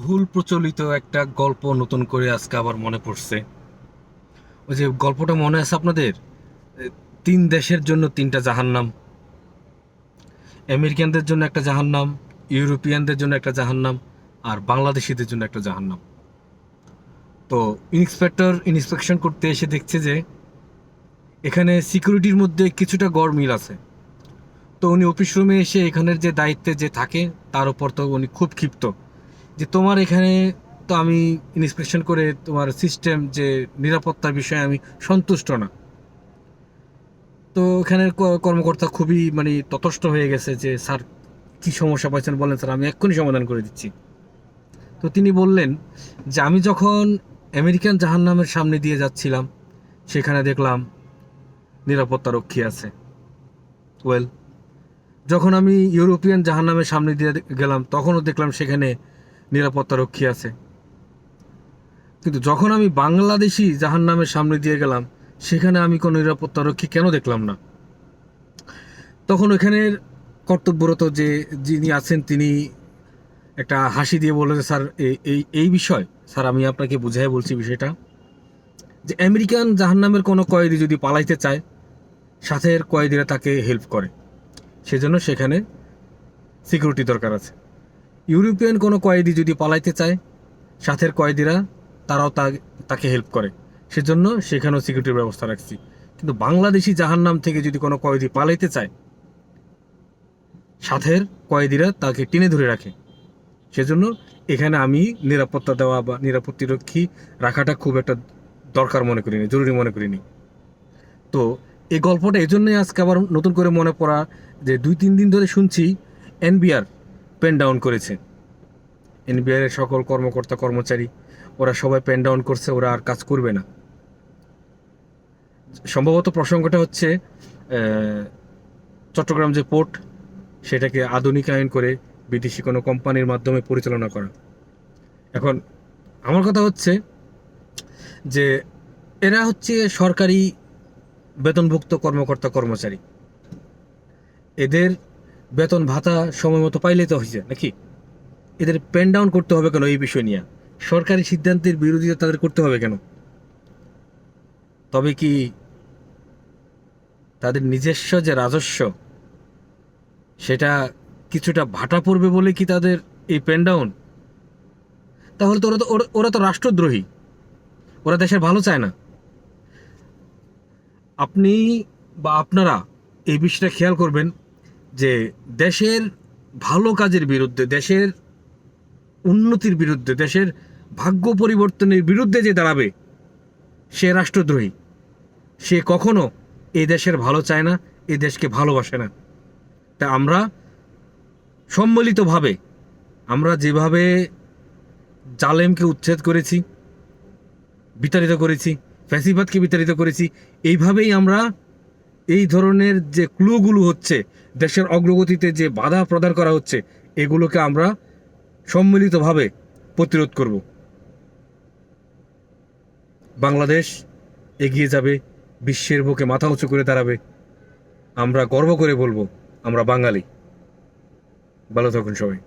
ভুল প্রচলিত একটা গল্প নতুন করে আজকে আবার মনে পড়ছে। ওই যে গল্পটা মনে আছে আপনাদের? তিন দেশের জন্য তিনটা জাহান্নাম। আমেরিকানদের জন্য একটা জাহান্নাম, ইউরোপিয়ানদের জন্য একটা জাহান্নাম, আর বাংলাদেশিদের জন্য একটা জাহান্নাম। তো ইন্সপেক্টর ইন্সপেকশন করতে এসে দেখছে যে, এখানে সিকিউরিটির মধ্যে কিছুটা গড় মিল আছে। তো উনি অফিস রুমে এসে এখানের যে দায়িত্বে যে থাকে, তার উপর তো উনি খুব ক্ষিপ্ত। যে তোমার এখানে তো আমি ইন্সপেকশন করে তোমার সিস্টেম যে নিরাপত্তার বিষয়ে আমি সন্তুষ্ট না। তো এখানের কর্মকর্তা খুবই মানে ততষ্ট হয়ে গেছে যে, স্যার, কি সমস্যা পাচ্ছেন বলেন স্যার, আমি এক্ষুনি সমাধান করে দিচ্ছি। তো তিনি বললেন যে, আমি যখন আমেরিকান জাহান্নামের সামনে দিয়ে যাচ্ছিলাম, সেখানে দেখলাম নিরাপত্তা রক্ষী আছে। ওয়েল যখন আমি ইউরোপিয়ান জাহান্নামের সামনে দিয়ে গেলাম, তখনও দেখলাম সেখানে নিরাপত্তা রক্ষী আছে। কিন্তু যখন আমি বাংলাদেশি জাহান্নামের সামনে দিয়ে গেলাম, সেখানে আমি কোনো নিরাপত্তা রক্ষী কেন দেখলাম না? তখন ওখানের কর্তব্যরত যে যিনি আছেন, তিনি একটা হাসি দিয়ে বললেন, স্যার এই- এই এই বিষয়, স্যার, আমি আপনাকে বুঝাই বলছি বিষয়টা, যে আমেরিকান জাহান্নামের কোনো কয়েদি যদি পালাইতে চায়, সাথের কয়েদিরা তাকে হেল্প করে। সেজন্য সেখানে সিকিউরিটি দরকার আছে। ইউরোপিয়ান কোনো কয়েদি যদি পালাইতে চায়, সাথের কয়েদিরা তারাও তাকে হেল্প করে। সেজন্য সেখানেও সিকিউরিটির ব্যবস্থা রাখছি। কিন্তু বাংলাদেশি জাহান্নাম থেকে যদি কোনো কয়েদি পালাইতে চায়, সাথের কয়েদিরা তাকে টেনে ধরে রাখে। সেজন্য এখানে আমি নিরাপত্তা দেওয়া বা নিরাপত্তিরক্ষী রাখাটা খুব একটা দরকার মনে করিনি, জরুরি মনে করিনি। তো এই গল্পটা এই জন্যই আজকে আবার নতুন করে মনে পড়া যে দুই তিন দিন ধরে শুনছি, এনবিআর পেন ডাউন করেছে। এনবিআর এর সকল কর্মকর্তা, কর্মচারী, ওরা সবাই পেন ডাউন করছে, ওরা আর কাজ করবে না। সম্ভবত প্রসঙ্গটা হচ্ছে চট্টগ্রাম যে পোর্ট, সেটাকে আধুনিকায়ন করে বিদেশি কোনো কোম্পানির মাধ্যমে পরিচালনা করা। এখন, আমার কথা হচ্ছে যে, এরা হচ্ছে সরকারি বেতনভুক্ত কর্মকর্তা, কর্মচারী। এদের বেতন ভাতা সময় মতো পাইলেই তো হয়েছে নাকি? এদের পেন ডাউন করতে হবে কেন এই বিষয় নিয়ে? সরকারি সিদ্ধান্তের বিরোধিতা তাদের করতে হবে কেন? তবে কি তাদের নিজস্ব যে রাজস্ব, সেটা কিছুটা ভাটা পড়বে বলে কি তাদের এই পেন ডাউন তাহলে তো ওরা তো ওরা তো রাষ্ট্রদ্রোহী। ওরা দেশের ভালো চায় না। আপনি বা আপনারা এই বিষয়টা খেয়াল করবেন যে দেশের ভালো কাজের বিরুদ্ধে, দেশের উন্নতির বিরুদ্ধে, দেশের ভাগ্য পরিবর্তনের বিরুদ্ধে যে দাঁড়াবে, সে রাষ্ট্রদ্রোহী। সে কখনো এই দেশের ভালো চায় না এই দেশকে ভালোবাসে না। তা আমরা সম্মিলিতভাবে, আমরা যেভাবে জালেমকে উচ্ছেদ করেছি, বিতাড়িত করেছি, ফ্যাসিবাদকে বিতাড়িত করেছি, এইভাবেই আমরা এই ধরনের যে ক্লুগুলো হচ্ছে, দেশের অগ্রগতিতে যে বাধা প্রদান করা হচ্ছে, এগুলোকে আমরা সম্মিলিতভাবে প্রতিরোধ করব। বাংলাদেশ এগিয়ে যাবে, বিশ্বের বুকে মাথা উঁচু করে দাঁড়াবে। আমরা গর্ব করে বলব, আমরা বাঙালি। ভালো থাকুন সবাই।